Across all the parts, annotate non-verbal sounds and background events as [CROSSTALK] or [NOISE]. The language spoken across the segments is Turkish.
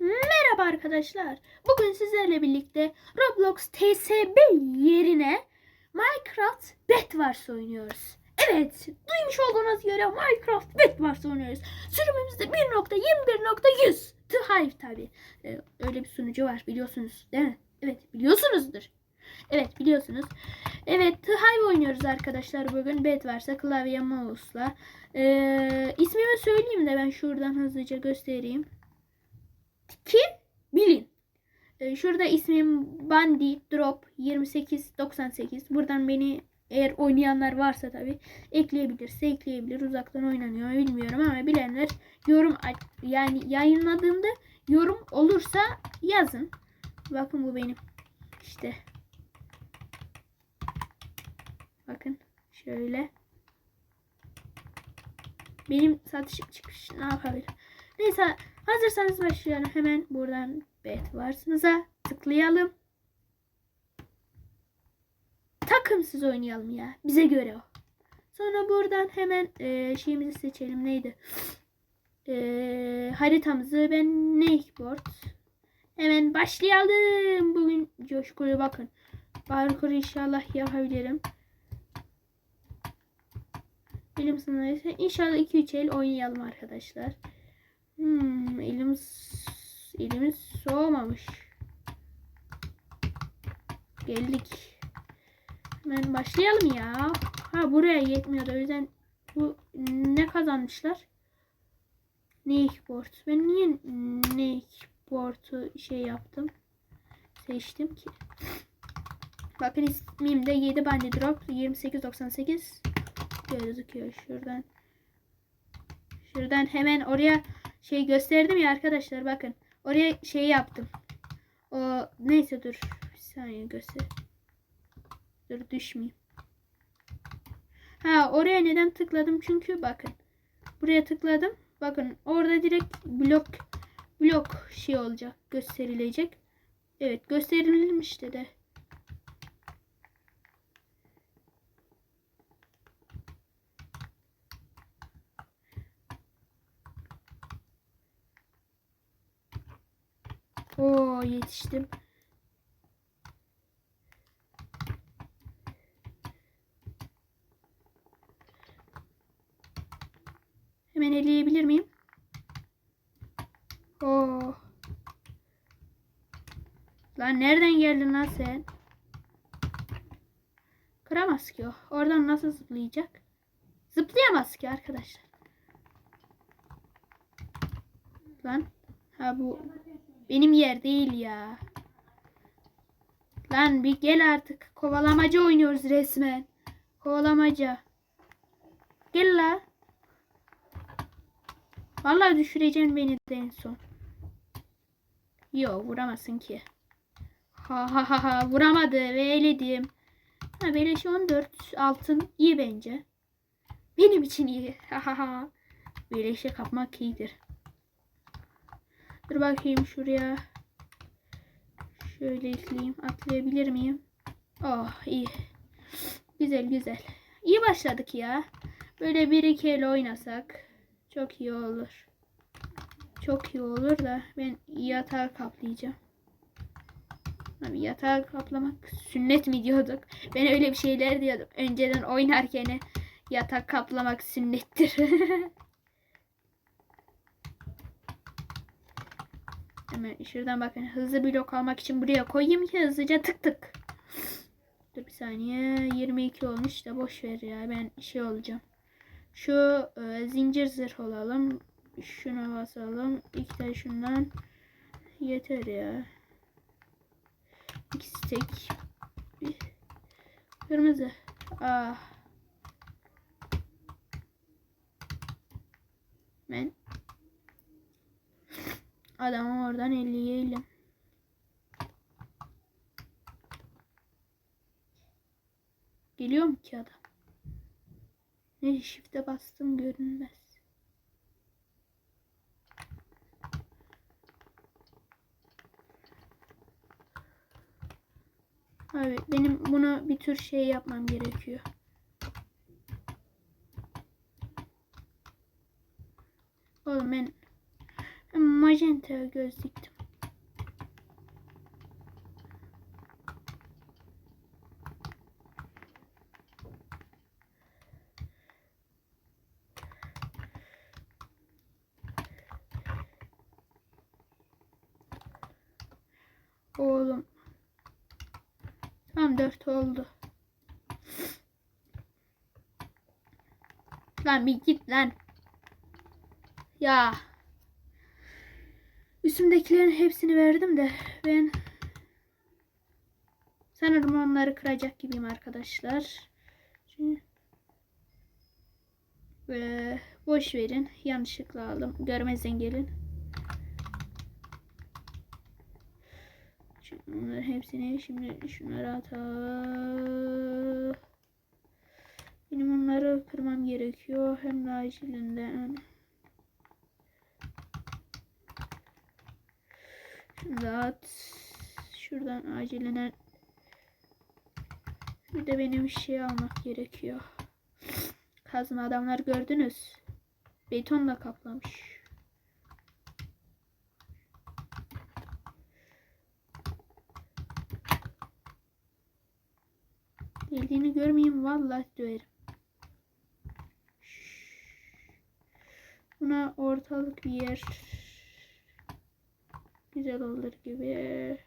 merhaba arkadaşlar. Bugün sizlerle birlikte Roblox TSB yerine Minecraft Bedwars oynuyoruz. Evet, duymuş olduğunuz göre Minecraft Bedwars oynuyoruz. Sürümümüzde 1.21.100. The Hive tabi. Ee, öyle bir sunucu var biliyorsunuz değil mi? Evet biliyorsunuzdur. Evet biliyorsunuz. Evet The Hive oynuyoruz arkadaşlar bugün. Bedwars'a klavye mouse'la. Ee, ismimi söyleyeyim de ben şuradan hızlıca göstereyim ki bilin. Ee, şurada ismim Bandi Drop 2898. Buradan beni eğer oynayanlar varsa tabi ekleyebilirse ekleyebilir. Uzaktan oynanıyor bilmiyorum ama bilenler yorum yani yayınladığımda yorum olursa yazın. Bakın bu benim. İşte. Bakın şöyle. Benim satışım çıkmış. Ne yapabilirim? Neyse Hazırsanız başlayalım. Hemen buradan bet varsınıza tıklayalım. Takımsız oynayalım ya. Bize göre o. Sonra buradan hemen e, şeyimizi seçelim. Neydi? E, haritamızı ben Nakeboard. Hemen başlayalım. Bugün coşkulu bakın. Parkur inşallah yapabilirim. Bilim sınavı ise inşallah 2-3 el oynayalım arkadaşlar. Hmm, elim elimiz soğumamış. Geldik. Hemen başlayalım ya. Ha buraya yetmiyordu. O yüzden bu ne kazanmışlar? Nakeboard. Ben niye Nakeboard'u şey yaptım? Seçtim ki. Bakın ismimde 7 bandi drop 2898 gözüküyor şuradan. Şuradan hemen oraya şey gösterdim ya arkadaşlar bakın. Oraya şey yaptım. O neyse dur. Bir saniye göster. Dur düşmeyeyim. Ha oraya neden tıkladım? Çünkü bakın. Buraya tıkladım. Bakın orada direkt blok blok şey olacak. Gösterilecek. Evet gösterilmiş de. Oo yetiştim. Hemen eleyebilir miyim? Oo. Lan nereden geldin lan sen? Kıramaz ki o. Oradan nasıl zıplayacak? Zıplayamaz ki arkadaşlar. Lan. Ha bu benim yer değil ya. Lan bir gel artık. Kovalamaca oynuyoruz resmen. Kovalamaca. Gel la. Vallahi düşüreceksin beni de en son. Yo vuramazsın ki. Ha ha ha ha vuramadı ve eledim. Ha beleş 14 altın iyi bence. Benim için iyi. Ha ha ha. Beleşe kapmak iyidir. Dur bakayım şuraya. Şöyle ekleyeyim. Atlayabilir miyim? Oh iyi. Güzel güzel. İyi başladık ya. Böyle bir iki el oynasak çok iyi olur. Çok iyi olur da ben yatağı kaplayacağım. Abi yatağı kaplamak sünnet mi diyorduk? Ben öyle bir şeyler diyordum. Önceden oynarken yatak kaplamak sünnettir. [LAUGHS] Hemen şuradan bakın hızlı blok almak için buraya koyayım ki hızlıca tık tık. Dur bir saniye 22 olmuş da boş ver ya ben şey olacağım. Şu e, zincir zırh olalım. Şuna basalım. İki tane şundan yeter ya. İkisi tek. Kırmızı. Ah. Ben Adamı oradan elleyelim. Geliyor mu ki adam? Ne shift'e bastım görünmez. Abi benim bunu bir tür şey yapmam gerekiyor. Oğlum ben Magenta göz diktim. Oğlum. Tam dört oldu. Lan bir git lan. Ya. Üstümdekilerin hepsini verdim de ben sanırım onları kıracak gibiyim arkadaşlar. Şimdi boş verin. Yanlışlıkla aldım. Görmezden gelin. Şimdi bunların hepsini şimdi şunları atalım. Benim onları kırmam gerekiyor. Hem de acilinden. Şunu da at. Şuradan acilinden. Bir de benim şey almak gerekiyor. Kazma adamlar gördünüz. Betonla kaplamış. Geldiğini görmeyeyim vallahi döverim. Buna ortalık bir yer güzel olur gibi.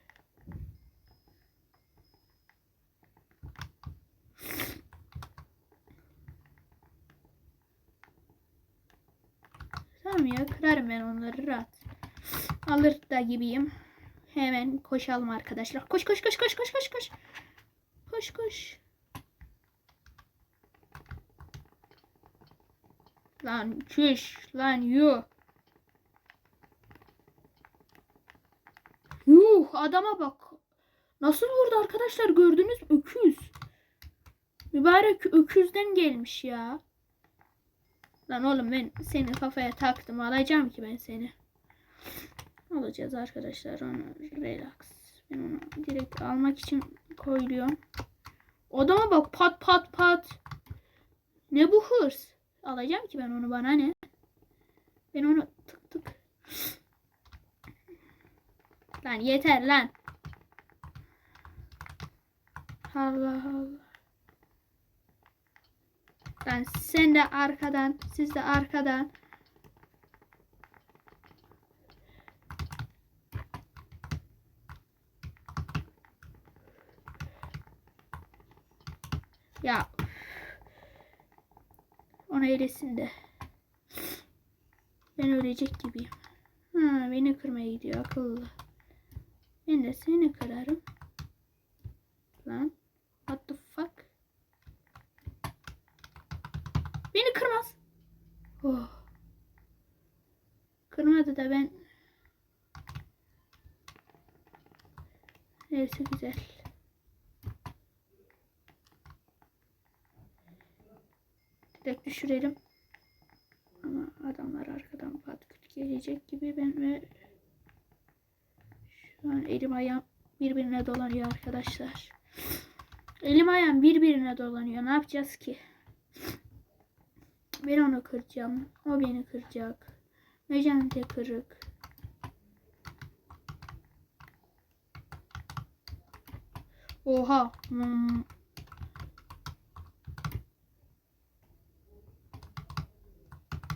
Tamam ya kırarım ben onları rahat. Alır da gibiyim. Hemen koşalım arkadaşlar. Koş koş koş koş koş koş koş. Koş koş. Lan çüş lan yuh. Adama bak. Nasıl vurdu arkadaşlar gördünüz mü? öküz. Mübarek öküzden gelmiş ya. Lan oğlum ben seni kafaya taktım. Alacağım ki ben seni. Alacağız arkadaşlar onu. Relax. Ben onu direkt almak için koyuyorum. Adama bak pat pat pat. Ne bu hırs? Alacağım ki ben onu bana ne? Ben onu tık tık. Lan yeter lan. Allah Allah. Lan sen de arkadan, siz de arkadan. Ya. Ona eylesin. Ben ölecek gibiyim. Ha, beni kırmaya gidiyor akıllı. De seni kırarım. Lan. What the fuck? Beni kırmaz. Oh. Kırmadı da ben. Neyse güzel. Direkt düşürelim. Ama adamlar arkadan patküt gelecek gibi ben ve şu elim ayağım birbirine dolanıyor arkadaşlar. Elim ayağım birbirine dolanıyor. Ne yapacağız ki? Ben onu kıracağım. O beni kıracak. Mecante kırık. Oha. Hmm.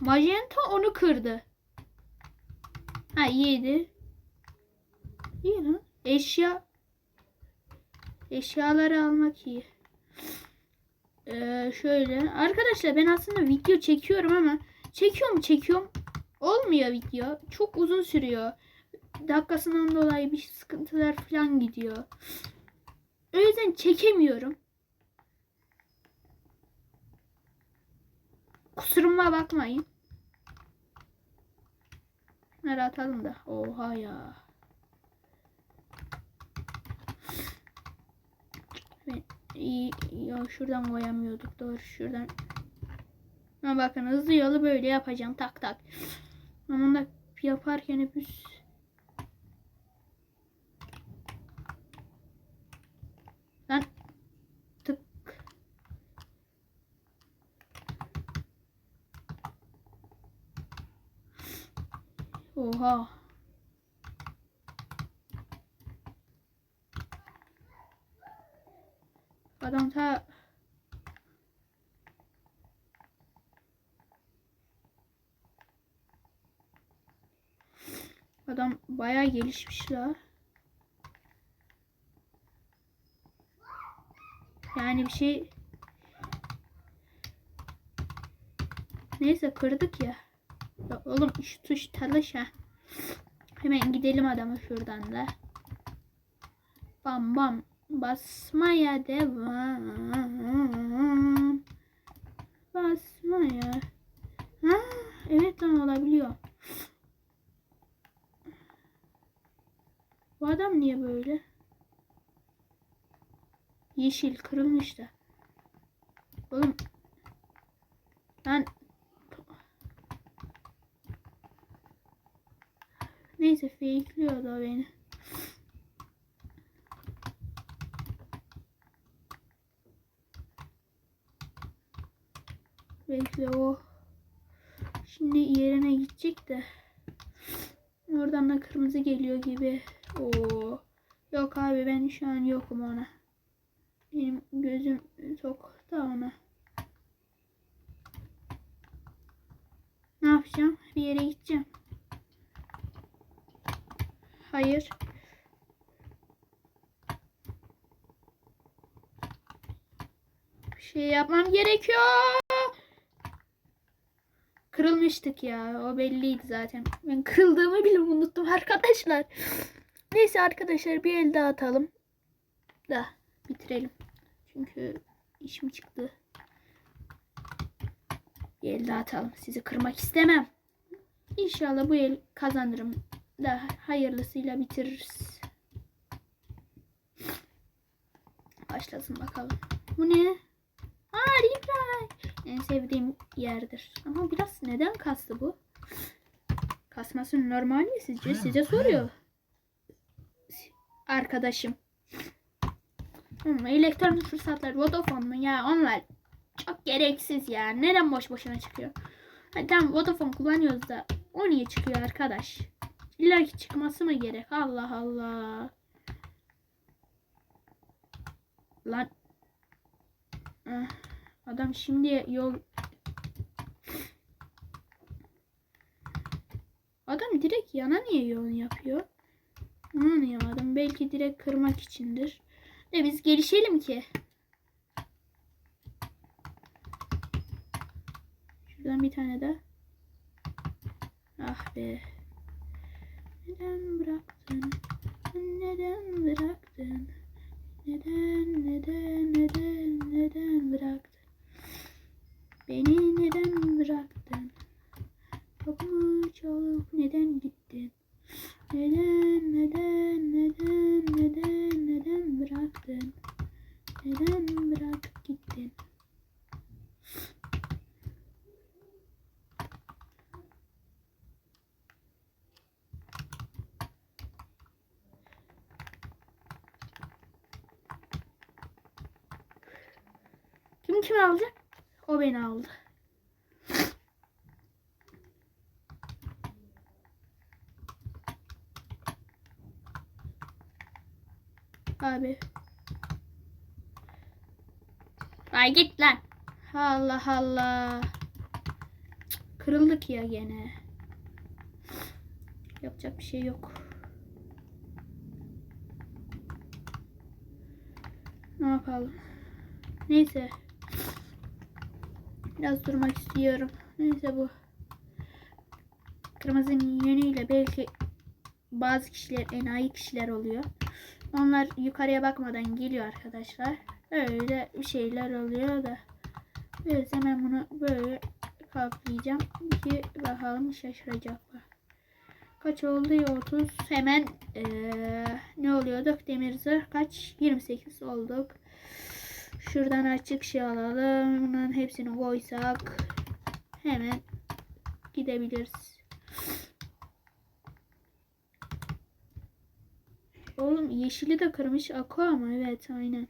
Magenta onu kırdı. Ha iyiydi. İyi lan. Eşya. Eşyaları almak iyi. Ee, şöyle. Arkadaşlar ben aslında video çekiyorum ama çekiyor mu çekiyorum. Olmuyor video. Çok uzun sürüyor. Dakikasından dolayı bir sıkıntılar falan gidiyor. O yüzden çekemiyorum. Kusuruma bakmayın. Şunları atalım da. Oha ya. Ben iyi, ya şuradan koyamıyorduk. Doğru şuradan. Ama bakın hızlı yolu böyle yapacağım. Tak tak. Ama da yaparken hep üst... Lan. Tık. Oha. Adam ta Adam bayağı gelişmiş. Yani bir şey Neyse kırdık ya. ya oğlum şu tuş talış ha. Hemen gidelim adama şuradan da. Bam bam. Basmaya devam. Basmaya. Ha, evet lan olabiliyor. Bu adam niye böyle? Yeşil kırılmış da. Oğlum. Lan. Neyse fakeliyordu o beni. Bekle o. Şimdi yerine gidecek de. Oradan da kırmızı geliyor gibi. Oo. Yok abi ben şu an yokum ona. Benim gözüm tok da ona. Ne yapacağım? Bir yere gideceğim. Hayır. Bir şey yapmam gerekiyor. Kırılmıştık ya. O belliydi zaten. Ben kırıldığımı bile unuttum arkadaşlar. Neyse arkadaşlar bir el daha atalım. Da bitirelim. Çünkü işim çıktı. Bir el daha atalım. Sizi kırmak istemem. İnşallah bu el kazanırım. Da hayırlısıyla bitiririz. Başlasın bakalım. Bu ne? Libray. En sevdiğim yerdir. Ama biraz neden kastı bu? Kasması normal mi sizce? Size soruyor. Arkadaşım. Hmm, elektronik fırsatlar Vodafone mu ya onlar çok gereksiz ya. Neden boş boşuna çıkıyor? Hadi tamam Vodafone kullanıyoruz da o niye çıkıyor arkadaş? İlla ki çıkması mı gerek? Allah Allah. Lan. Ah, Adam şimdi yol Adam direkt yana niye yol yapıyor? Anlayamadım. Belki direkt kırmak içindir. De biz gelişelim ki. Şuradan bir tane daha. Ah be. Neden bıraktın? Neden bıraktın? Neden, neden, neden, neden bıraktın? Beni neden bıraktın? Kapımı çalıp neden gittin? Neden, neden, neden, neden bıraktın? Neden bırakıp gittin? Kim kim aldı? O beni aldı. Abi. Ay git lan. Allah Allah. Kırıldık ya gene. Yapacak bir şey yok. Ne yapalım? Neyse. Biraz durmak istiyorum. Neyse bu. Kırmızının yönüyle belki bazı kişiler enayi kişiler oluyor. Onlar yukarıya bakmadan geliyor arkadaşlar. Öyle bir şeyler oluyor da. Evet hemen bunu böyle kaplayacağım ki bakalım şaşıracaklar. Kaç oldu ya 30 hemen eee, ne oluyorduk demir zırh kaç 28 olduk. Şuradan açık şey alalım. Bunların hepsini koysak hemen gidebiliriz. Oğlum yeşili de kırmış. Aqua mı? Evet aynen.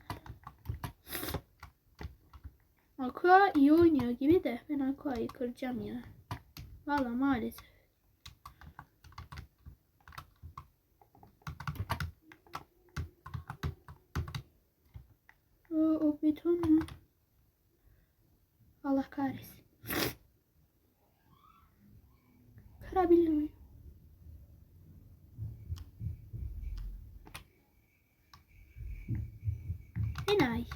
Aqua iyi oynuyor gibi de ben Aqua'yı kıracağım ya. Valla maalesef. O, o Beton mu? Allah kahretsin. Kırabilir miyim? Enayi.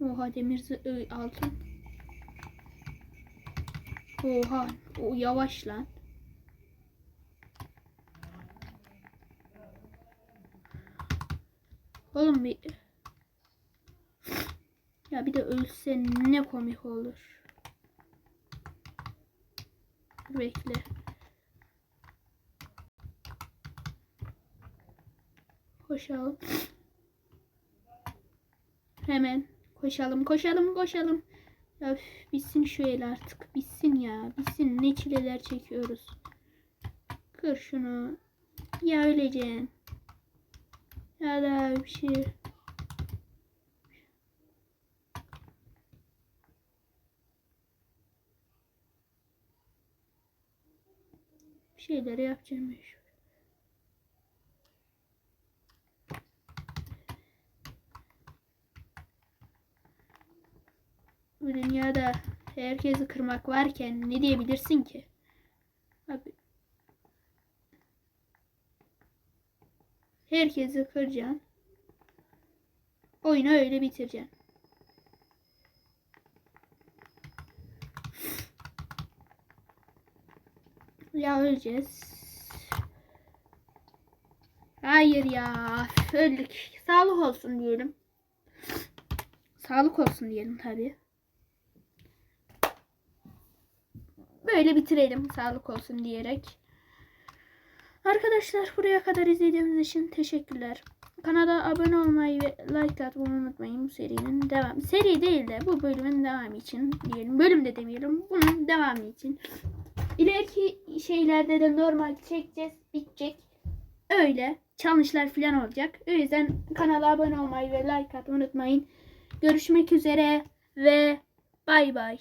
Oha demir altın. Oha o yavaş lan. Oğlum bir ya bir de ölse ne komik olur. Bekle. Koşalım. Hemen koşalım, koşalım, koşalım. Üf, bitsin şu el artık. Bitsin ya. Bitsin. Ne çileler çekiyoruz. Kır şunu. Ya öleceksin. Ya da bir şey. Bir şeyler yapacağım mecbur. Bu dünyada herkesi kırmak varken ne diyebilirsin ki? Abi. Herkesi kıracaksın. Oyunu öyle bitireceksin. Ya öleceğiz. Hayır ya. Öldük. Sağlık olsun diyelim. Sağlık olsun diyelim tabii. Böyle bitirelim sağlık olsun diyerek. Arkadaşlar buraya kadar izlediğiniz için teşekkürler. Kanala abone olmayı ve like atmayı unutmayın bu serinin devam. Seri değil de bu bölümün devamı için diyelim. Bölüm de demeyelim. Bunun devamı için. İleriki şeylerde de normal çekeceğiz. Bitecek. Öyle. Challenge'lar falan olacak. O yüzden kanala abone olmayı ve like atmayı unutmayın. Görüşmek üzere ve bay bay.